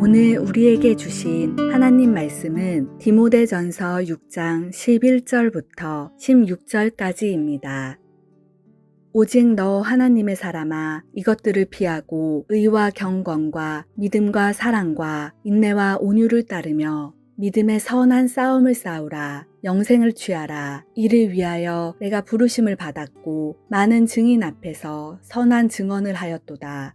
오늘 우리에게 주신 하나님 말씀은 디모데전서 6장 11절부터 16절까지입니다. 오직 너 하나님의 사람아 이것들을 피하고 의와 경건과 믿음과 사랑과 인내와 온유를 따르며 믿음의 선한 싸움을 싸우라 영생을 취하라 이를 위하여 내가 부르심을 받았고 많은 증인 앞에서 선한 증언을 하였도다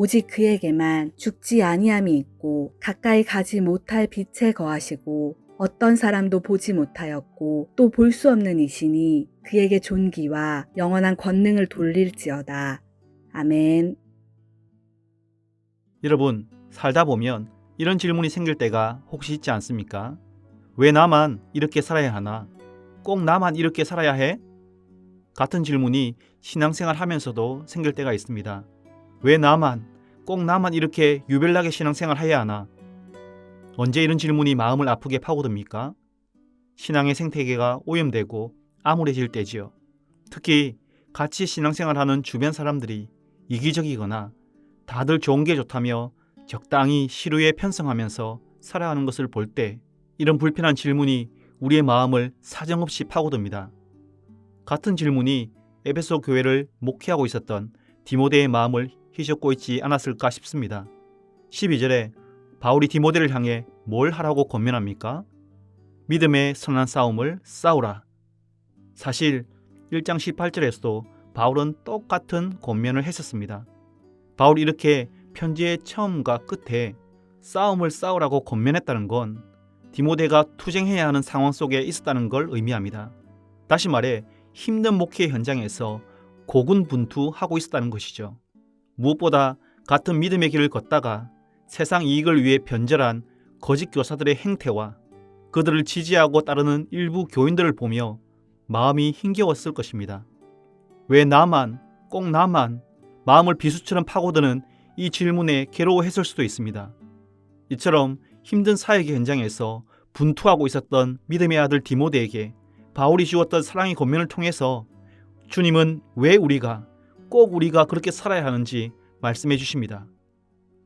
오직 그에게만 죽지 아니함이 있고 가까이 가지 못할 빛에 거하시고 어떤 사람도 보지 못하였고 또 볼 수 없는 이시니 그에게 존귀와 영원한 권능을 돌릴지어다. 아멘. 여러분, 살다 보면 이런 질문이 생길 때가 혹시 있지 않습니까? 왜 나만 이렇게 살아야 하나? 꼭 나만 이렇게 살아야 해? 같은 질문이 신앙생활 하면서도 생길 때가 있습니다. 왜 나만, 꼭 나만 이렇게 유별나게 신앙생활 해야 하나? 언제 이런 질문이 마음을 아프게 파고듭니까? 신앙의 생태계가 오염되고 암울해질 때지요. 특히 같이 신앙생활하는 주변 사람들이 이기적이거나 다들 좋은 게 좋다며 적당히 시류에 편성하면서 살아가는 것을 볼 때 이런 불편한 질문이 우리의 마음을 사정없이 파고듭니다. 같은 질문이 에베소 교회를 목회하고 있었던 디모데의 마음을 휘젓고 있지 않았을까 싶습니다. 12절에 바울이 디모데를 향해 뭘 하라고 권면합니까? 믿음의 선한 싸움을 싸우라. 사실 1장 18절에서도 바울은 똑같은 권면을 했었습니다. 바울이 이렇게 편지의 처음과 끝에 싸움을 싸우라고 권면했다는 건 디모데가 투쟁해야 하는 상황 속에 있었다는 걸 의미합니다. 다시 말해 힘든 목회 현장에서 고군분투하고 있었다는 것이죠. 무엇보다 같은 믿음의 길을 걷다가 세상 이익을 위해 변절한 거짓 교사들의 행태와 그들을 지지하고 따르는 일부 교인들을 보며 마음이 힘겨웠을 것입니다. 왜 나만, 꼭 나만 마음을 비수처럼 파고드는 이 질문에 괴로워했을 수도 있습니다. 이처럼 힘든 사역의 현장에서 분투하고 있었던 믿음의 아들 디모데에게 바울이 주었던 사랑의 권면을 통해서 주님은 왜 우리가 꼭 우리가 그렇게 살아야 하는지 말씀해 주십니다.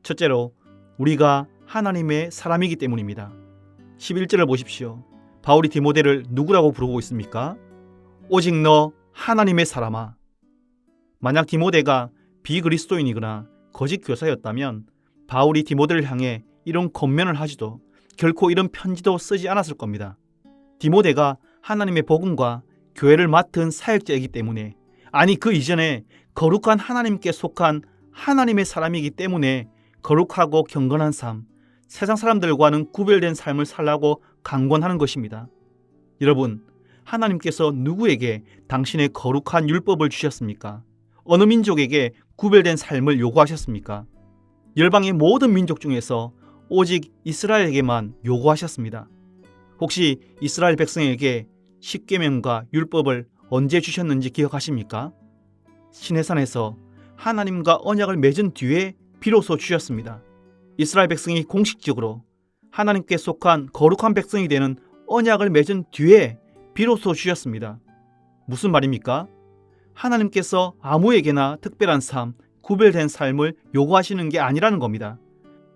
첫째로 우리가 하나님의 사람이기 때문입니다. 11절을 보십시오. 바울이 디모데를 누구라고 부르고 있습니까? 오직 너 하나님의 사람아. 만약 디모데가 비그리스도인이거나 거짓 교사였다면 바울이 디모데를 향해 이런 권면을 하지도 결코 이런 편지도 쓰지 않았을 겁니다. 디모데가 하나님의 복음과 교회를 맡은 사역자이기 때문에 아니 그 이전에 거룩한 하나님께 속한 하나님의 사람이기 때문에 거룩하고 경건한 삶, 세상 사람들과는 구별된 삶을 살라고 강권하는 것입니다. 여러분, 하나님께서 누구에게 당신의 거룩한 율법을 주셨습니까? 어느 민족에게 구별된 삶을 요구하셨습니까? 열방의 모든 민족 중에서 오직 이스라엘에게만 요구하셨습니다. 혹시 이스라엘 백성에게 십계명과 율법을 언제 주셨는지 기억하십니까? 시내산에서 하나님과 언약을 맺은 뒤에 비로소 주셨습니다. 이스라엘 백성이 공식적으로 하나님께 속한 거룩한 백성이 되는 언약을 맺은 뒤에 비로소 주셨습니다. 무슨 말입니까? 하나님께서 아무에게나 특별한 삶, 구별된 삶을 요구하시는 게 아니라는 겁니다.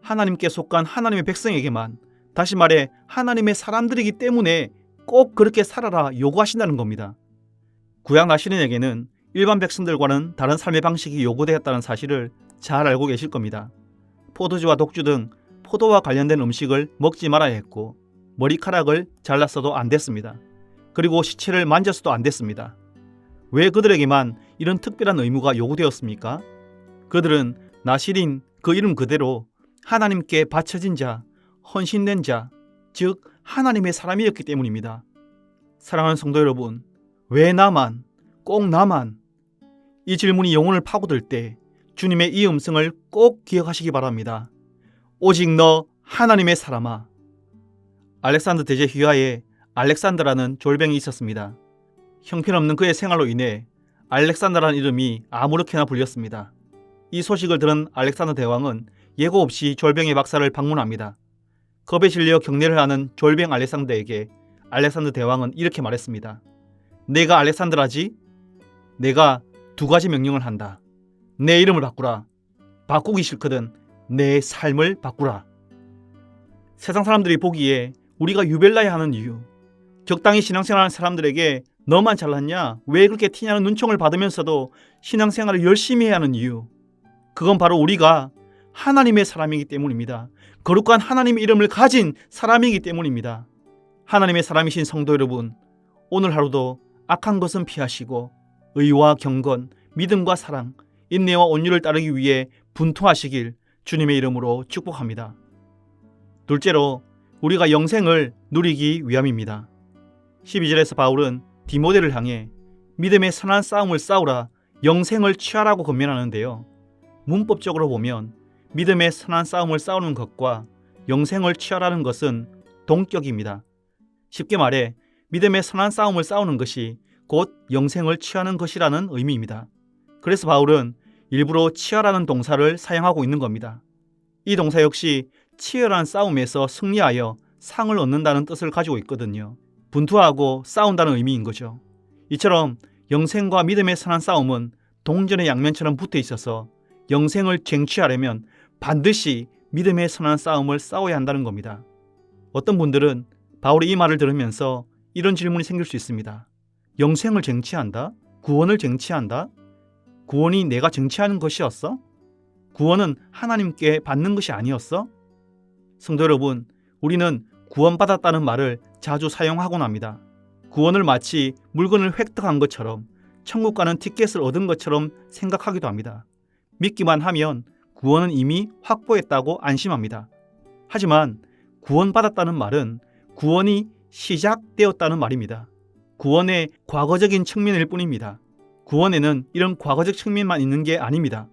하나님께 속한 하나님의 백성에게만 다시 말해 하나님의 사람들이기 때문에 꼭 그렇게 살아라 요구하신다는 겁니다. 구약 나시린에게는 일반 백성들과는 다른 삶의 방식이 요구되었다는 사실을 잘 알고 계실 겁니다. 포도주와 독주 등 포도와 관련된 음식을 먹지 말아야 했고 머리카락을 잘랐어도 안 됐습니다. 그리고 시체를 만졌어도 안 됐습니다. 왜 그들에게만 이런 특별한 의무가 요구되었습니까? 그들은 나시린 그 이름 그대로 하나님께 바쳐진 자, 헌신된 자, 즉 하나님의 사람이었기 때문입니다. 사랑하는 성도 여러분, 왜 나만, 꼭 나만 이 질문이 영혼을 파고들 때 주님의 이 음성을 꼭 기억하시기 바랍니다. 오직 너 하나님의 사람아. 알렉산더 대제 휘하에 알렉산더라는 졸병이 있었습니다. 형편없는 그의 생활로 인해 알렉산더라는 이름이 아무렇게나 불렸습니다. 이 소식을 들은 알렉산더 대왕은 예고 없이 졸병의 박사를 방문합니다. 겁에 질려 경례를 하는 졸병 알렉산더에게 알렉산더 대왕은 이렇게 말했습니다. 내가 알렉산더라지? 내가 두 가지 명령을 한다. 내 이름을 바꾸라. 바꾸기 싫거든 내 삶을 바꾸라. 세상 사람들이 보기에 우리가 유벨라야 하는 이유, 적당히 신앙생활하는 사람들에게 너만 잘났냐? 왜 그렇게 티냐는 눈총을 받으면서도 신앙생활을 열심히 해야 하는 이유. 그건 바로 우리가 하나님의 사람이기 때문입니다. 거룩한 하나님의 이름을 가진 사람이기 때문입니다. 하나님의 사람이신 성도 여러분, 오늘 하루도 악한 것은 피하시고 의와 경건, 믿음과 사랑, 인내와 온유를 따르기 위해 분투하시길 주님의 이름으로 축복합니다. 둘째로 우리가 영생을 누리기 위함입니다. 12절에서 바울은 디모데를 향해 믿음의 선한 싸움을 싸우라 영생을 취하라고 권면하는데요. 문법적으로 보면 믿음의 선한 싸움을 싸우는 것과 영생을 취하라는 것은 동격입니다. 쉽게 말해 믿음의 선한 싸움을 싸우는 것이 곧 영생을 취하는 것이라는 의미입니다. 그래서 바울은 일부러 취하라는 동사를 사용하고 있는 겁니다. 이 동사 역시 치열한 싸움에서 승리하여 상을 얻는다는 뜻을 가지고 있거든요. 분투하고 싸운다는 의미인 거죠. 이처럼 영생과 믿음의 선한 싸움은 동전의 양면처럼 붙어 있어서 영생을 쟁취하려면 반드시 믿음의 선한 싸움을 싸워야 한다는 겁니다. 어떤 분들은 바울의 이 말을 들으면서 이런 질문이 생길 수 있습니다. 영생을 쟁취한다? 구원을 쟁취한다? 구원이 내가 쟁취하는 것이었어? 구원은 하나님께 받는 것이 아니었어? 성도 여러분, 우리는 구원받았다는 말을 자주 사용하곤 합니다. 구원을 마치 물건을 획득한 것처럼 천국 가는 티켓을 얻은 것처럼 생각하기도 합니다. 믿기만 하면 구원은 이미 확보했다고 안심합니다. 하지만 구원받았다는 말은 구원이 시작되었다는 말입니다. 구원의 과거적인 측면일 뿐입니다. 구원에는 이런 과거적 측면만 있는 게 아닙니다.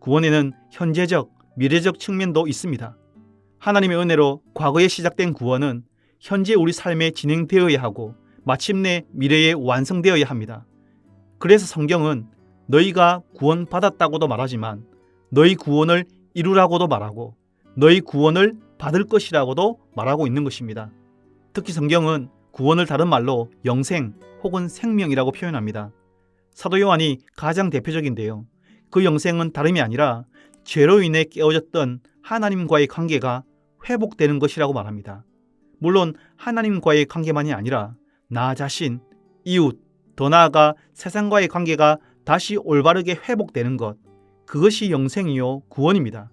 구원에는 현재적, 미래적 측면도 있습니다. 하나님의 은혜로 과거에 시작된 구원은 현재 우리 삶에 진행되어야 하고 마침내 미래에 완성되어야 합니다. 그래서 성경은 너희가 구원받았다고도 말하지만 너희 구원을 이루라고도 말하고 너희 구원을 받을 것이라고도 말하고 있는 것입니다. 특히 성경은 구원을 다른 말로 영생 혹은 생명이라고 표현합니다. 사도 요한이 가장 대표적인데요. 그 영생은 다름이 아니라 죄로 인해 깨어졌던 하나님과의 관계가 회복되는 것이라고 말합니다. 물론 하나님과의 관계만이 아니라 나 자신, 이웃, 더 나아가 세상과의 관계가 다시 올바르게 회복되는 것, 그것이 영생이요 구원입니다.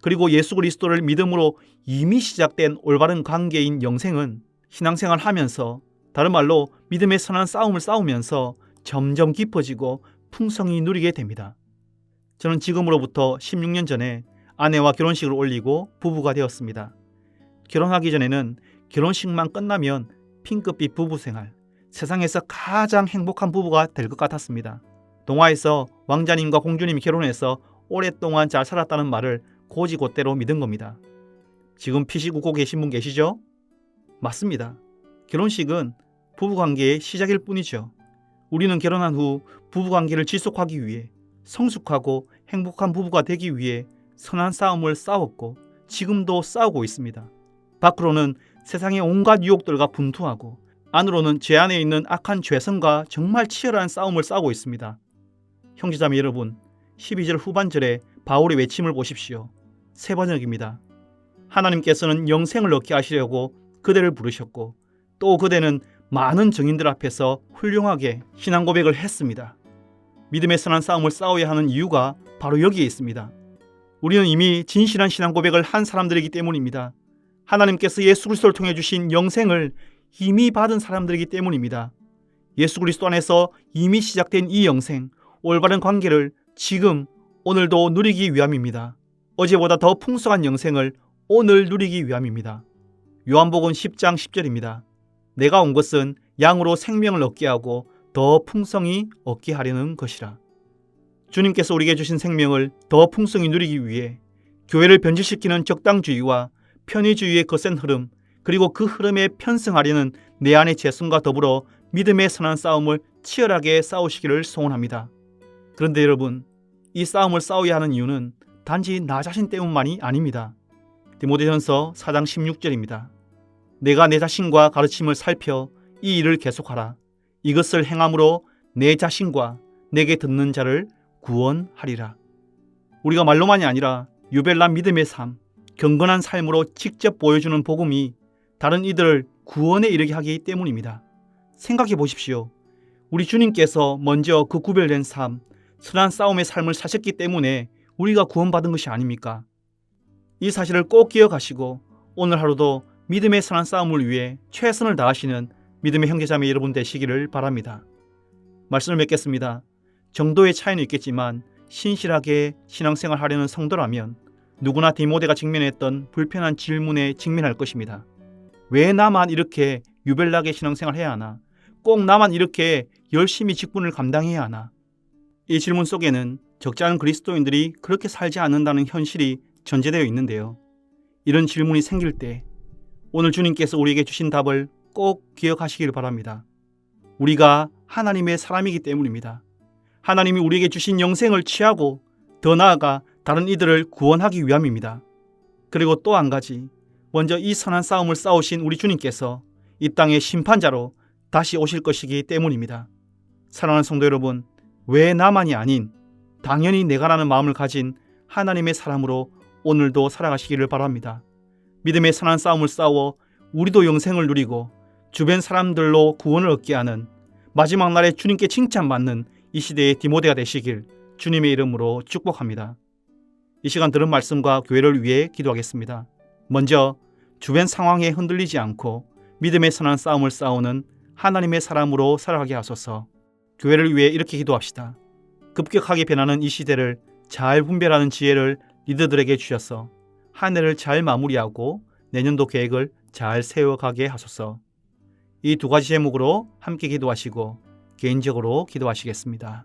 그리고 예수 그리스도를 믿음으로 이미 시작된 올바른 관계인 영생은 신앙생활 하면서 다른 말로 믿음의 선한 싸움을 싸우면서 점점 깊어지고 풍성히 누리게 됩니다. 저는 지금으로부터 16년 전에 아내와 결혼식을 올리고 부부가 되었습니다. 결혼하기 전에는 결혼식만 끝나면 핑크빛 부부 생활, 세상에서 가장 행복한 부부가 될 것 같았습니다. 동화에서 왕자님과 공주님이 결혼해서 오랫동안 잘 살았다는 말을 고지곳대로 믿은 겁니다. 지금 피식 웃고 계신 분 계시죠? 맞습니다. 결혼식은 부부관계의 시작일 뿐이죠. 우리는 결혼한 후 부부관계를 지속하기 위해 성숙하고 행복한 부부가 되기 위해 선한 싸움을 싸웠고 지금도 싸우고 있습니다. 밖으로는 세상의 온갖 유혹들과 분투하고 안으로는 제 안에 있는 악한 죄성과 정말 치열한 싸움을 싸우고 있습니다. 형제자매 여러분, 12절 후반절에 바울의 외침을 보십시오. 세 번역입니다. 하나님께서는 영생을 얻게 하시려고 그대를 부르셨고 또 그대는 많은 증인들 앞에서 훌륭하게 신앙 고백을 했습니다. 믿음의 선한 싸움을 싸워야 하는 이유가 바로 여기에 있습니다. 우리는 이미 진실한 신앙 고백을 한 사람들이기 때문입니다. 하나님께서 예수 그리스도를 통해 주신 영생을 이미 받은 사람들이기 때문입니다. 예수 그리스도 안에서 이미 시작된 이 영생, 올바른 관계를 지금 오늘도 누리기 위함입니다. 어제보다 더 풍성한 영생을 오늘 누리기 위함입니다. 요한복음 10장 10절입니다. 내가 온 것은 양으로 생명을 얻게 하고 더 풍성히 얻게 하려는 것이라. 주님께서 우리에게 주신 생명을 더 풍성히 누리기 위해 교회를 변질시키는 적당주의와 편의주의의 거센 흐름, 그리고 그 흐름에 편승하려는 내 안의 재성과 더불어 믿음의 선한 싸움을 치열하게 싸우시기를 소원합니다. 그런데 여러분, 이 싸움을 싸워야 하는 이유는 단지 나 자신 때문만이 아닙니다. 디모데전서 4장 16절입니다. 내가 내 자신과 가르침을 살펴 이 일을 계속하라. 이것을 행함으로 내 자신과 내게 듣는 자를 구원하리라. 우리가 말로만이 아니라 유벨란 믿음의 삶, 경건한 삶으로 직접 보여주는 복음이 다른 이들을 구원에 이르게 하기 때문입니다. 생각해 보십시오. 우리 주님께서 먼저 그 구별된 삶, 선한 싸움의 삶을 사셨기 때문에 우리가 구원받은 것이 아닙니까? 이 사실을 꼭 기억하시고 오늘 하루도 믿음의 선한 싸움을 위해 최선을 다하시는 믿음의 형제자매 여러분 되시기를 바랍니다. 말씀을 맺겠습니다. 정도의 차이는 있겠지만 신실하게 신앙생활 하려는 성도라면 누구나 디모데가 직면했던 불편한 질문에 직면할 것입니다. 왜 나만 이렇게 유별나게 신앙생활 해야 하나? 꼭 나만 이렇게 열심히 직분을 감당해야 하나? 이 질문 속에는 적지 않은 그리스도인들이 그렇게 살지 않는다는 현실이 전제되어 있는데요. 이런 질문이 생길 때 오늘 주님께서 우리에게 주신 답을 꼭 기억하시길 바랍니다. 우리가 하나님의 사람이기 때문입니다. 하나님이 우리에게 주신 영생을 취하고 더 나아가 다른 이들을 구원하기 위함입니다. 그리고 또 한 가지, 먼저 이 선한 싸움을 싸우신 우리 주님께서 이 땅의 심판자로 다시 오실 것이기 때문입니다. 사랑하는 성도 여러분, 왜 나만이 아닌 당연히 내가라는 마음을 가진 하나님의 사람으로 오늘도 살아가시기를 바랍니다. 믿음의 선한 싸움을 싸워 우리도 영생을 누리고 주변 사람들로 구원을 얻게 하는 마지막 날에 주님께 칭찬받는 이 시대의 디모데가 되시길 주님의 이름으로 축복합니다. 이 시간 들은 말씀과 교회를 위해 기도하겠습니다. 먼저 주변 상황에 흔들리지 않고 믿음의 선한 싸움을 싸우는 하나님의 사람으로 살아가게 하소서. 교회를 위해 이렇게 기도합시다. 급격하게 변하는 이 시대를 잘 분별하는 지혜를 리더들에게 주셔서 한 해를 잘 마무리하고 내년도 계획을 잘 세워가게 하소서. 이 두 가지 제목으로 함께 기도하시고 개인적으로 기도하시겠습니다.